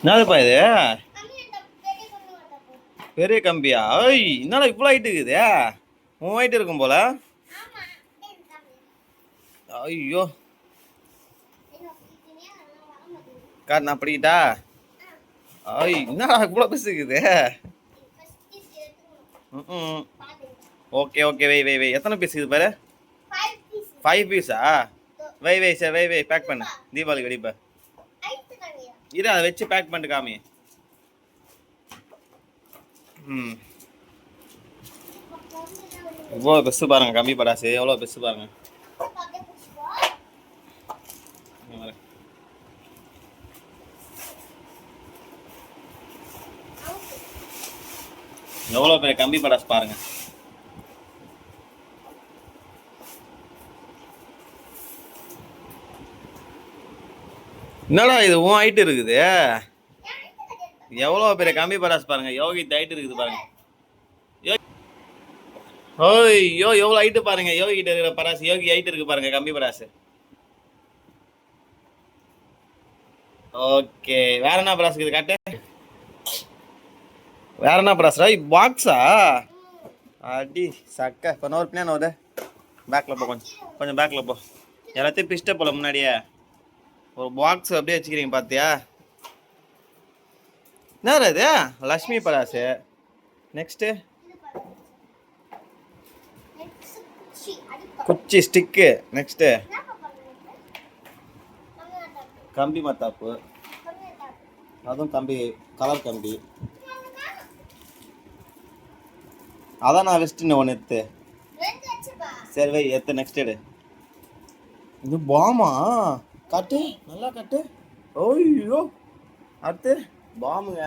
என்னதுப்பா இது? பெரிய கம்பியா? ஐய் என்னடா இவ்வளோ ஹைட்டு இருக்குது? உன் ஹைட்டு இருக்கும் போல. ஐயோ. கார் நான் படிக்கிட்டா? ஐய் என்னடா இவ்வளோ பெருசு இருக்குது? ம் ஓகே ஓகே வை வை வை. எத்தனை பீஸ் இது பாரு? ஃபைவ் பீஸா வை வை சார் வை வை. பேக் பண்ணு. தீபாவளிக்கு வெடிப்ப இரு அதை வச்சு பேக் பண்ணிட்டு காமி ம். எவ்வளோ பெஸ்ட்டு பாருங்க கம்மி படாசு எவ்வளோ பெஸ்ட்டு பாருங்க. எவ்வளோ பெரிய கம்பி படாசு பாருங்க. என்னடா இது உன் ஹைட் இருக்குது. எவ்வளோ பெரிய கம்பி படாஸ் பாருங்க யோகி ஹைட் இருக்குது பாருங்க. யோ- ஓய் யோ எவ்வளோ ஹைட்டு பாருங்க யோகி கிட்ட இருக்கிற பராசு யோகி ஹைட் இருக்கு பாருங்க கம்பி பராசு ஓகே வேற என்ன பராசு இது காட்டு. வேற என்ன பராஸ் பாக்ஸா அடி சக்க. இப்போ நோர் பின்னாடி நோரு பேக்கில் போ கொஞ்சம் கொஞ்சம் பேக்கில் போ. எல்லாத்தையும் பிஸ்ட போல முன்னாடியே. ஒரு பாக்ஸ் அப்படியே வச்சுக்கிறீங்க பார்த்தியா என்ன இது? லக்ஷ்மி பராசு. நெக்ஸ்ட்டு குச்சி ஸ்டிக்கு. நெக்ஸ்ட்டு கம்பி மத்தாப்பு. அதுவும் கம்பி கலர் கம்பி. அதான் நான் வெஸ்ட்டு ஒன்று எடுத்து. சரி வை எடுத்து நெக்ஸ்ட் எடு. இது பாமா? காட்டு நல்லா காட்டு. ஓய்யோ அடுத்து பாமுங்க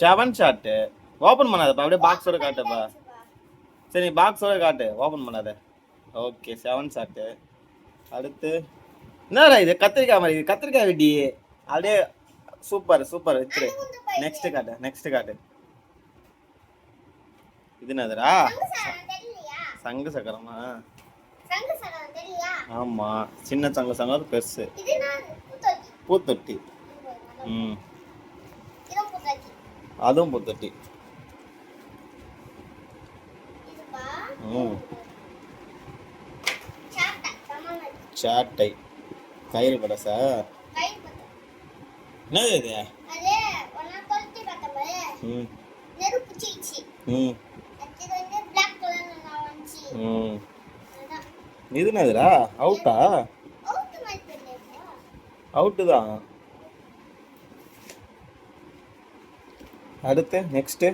செவன் ஷாட்டு ஓப்பன் பண்ணாதப்பா அப்படியே பாக்ஸோட காட்டுப்பா. சரி பாக்ஸோட காட்டு. ஓப்பன் பண்ணாத. ஓகே செவன் ஷாட்டு அடுத்து என்னடா இது? கத்திரிக்காய் மாதிரி இது கத்திரிக்காய் வெட்டி. அப்படியே சூப்பர் சூப்பர் வச்சிரு நெக்ஸ்ட் காட்டு நெக்ஸ்ட் காட்டு. இது என்னதுடா? சங்கு சக்கரமா? ஆமா சின்ன சங்கு சங்கம் பெருசு. பூத்தொட்டி. ம். அதுவும் பூத்தொட்டி. ம். சாட்டை கயிறு படசா என்னது இது? ம். ம். ம். இது என்னதுடா அவுட்டா அவுட்டு தான். அடுத்து நெக்ஸ்ட்டு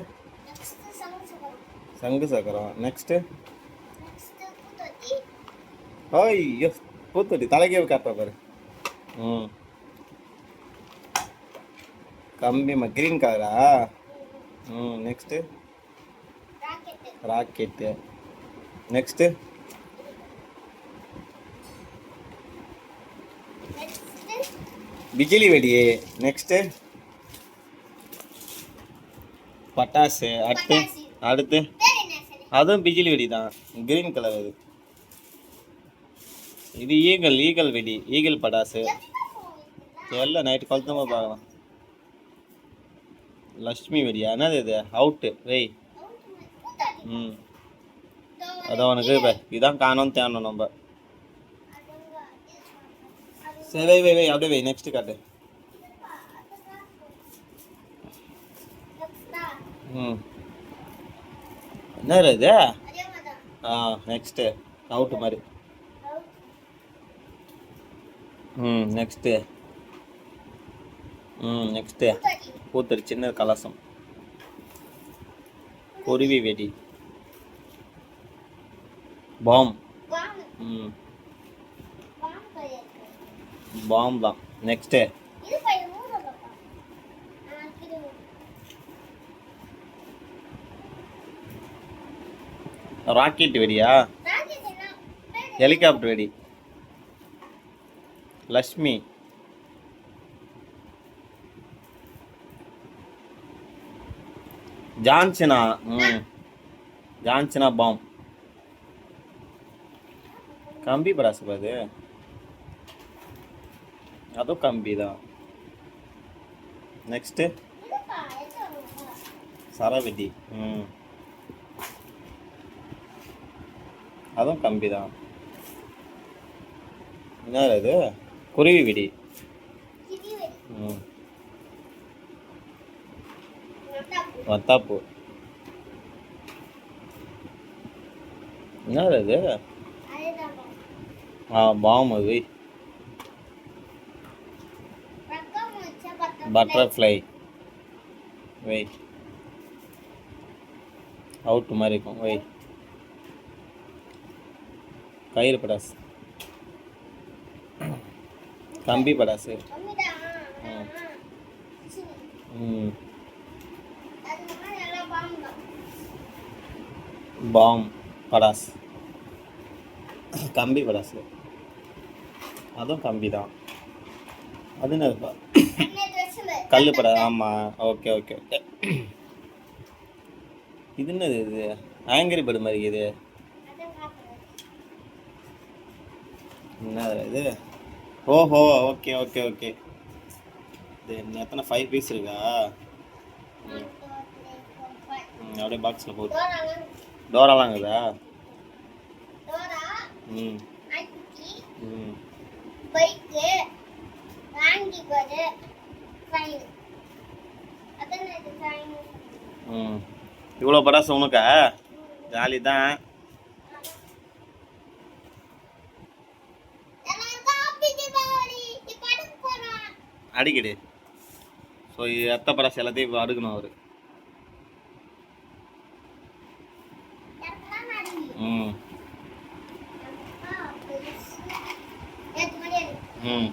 சங்கு சக்கரம். நெக்ஸ்ட்டு ஐயோ பூத்தொட்டி. தலைக்கே காப்பா பாரு. ம். கம்பிமா க்ரீன் கலரா ம் நெக்ஸ்ட்டு ராக்கெட்டு நெக்ஸ்ட்டு பிஜிலி வெடி. நெக்ஸ்ட்டு பட்டாசு அடுத்து. அடுத்து அதுவும் பிஜிலி வெடி தான். கிரீன் கலர் அது இது ஈகல் ஈகல் வெடி. ஈகல் பட்டாசு. எல்லாம் நைட்டு கொளுத்தமாக பார்க்கலாம். லக்ஷ்மி வெடியா? என்னது இது? அவுட்டு வெய் ம்? அதான் உனக்கு இப்போ இதான் காணும் தேணும் நம்ம. சரி வை வை வை அப்படியே வை நெக்ஸ்ட் காட்டு ம். என்ன இது? ஆ நெக்ஸ்ட்டு அவுட்டு மாதிரி. ம் நெக்ஸ்ட்டு ம் நெக்ஸ்ட்டு பூத்தடி சின்ன கலசம். குருவி வெடி. பாம். ம். பாம் தான். நெக்ஸ்ட்டு ராக்கெட் வெடியா? ஹெலிகாப்டர் வெடி. லக்ஷ்மி ஜான்சினா ம். John Cena bomb. கம்பி பராசு அது அதுவும் கம்பி தான் நெக்ஸ்ட்டு இதுப்பா, எது வருவா? சரவெடி ம் அதுவும் கம்பி தான் என்ன இது குருவி வெடி. ம். வத்தாப்பூ என்ன இது. ஆ பாம் அது பட்டர்ஃப்ளை வெயிட் அவுட்டு மாதிரி இருக்கும். வெயிட் கயிறு படாசு கம்பி படாசு ம். பாம் படாஸ் கம்பி படாசு அதுவும் கம்பி தான் அது என்ன? கல் படம் ஆமாம் ஓகே ஓகே ஓகே இது என்னது இது? ஆங்கிரி படம் மாதிரி இது. என்ன இது? ஓஹோ ஓகே ஓகே ஓகே இது என்ன எத்தனை ஃபைவ் பீஸ் இருக்கா? ம், அப்படியே பாக்ஸில் போட்டு டோராலாம் இருக்குதா ம். ம். பைக்கு, ஆங்கி ம். இவ்வளோ படாசு உனக்கா? ஜாலி தான். அடிக்கடி. ஸோ எத்த படாசு எல்லாத்தையும் இப்போ அடுக்கணும் அவர்? ம். பெருசு. ம்.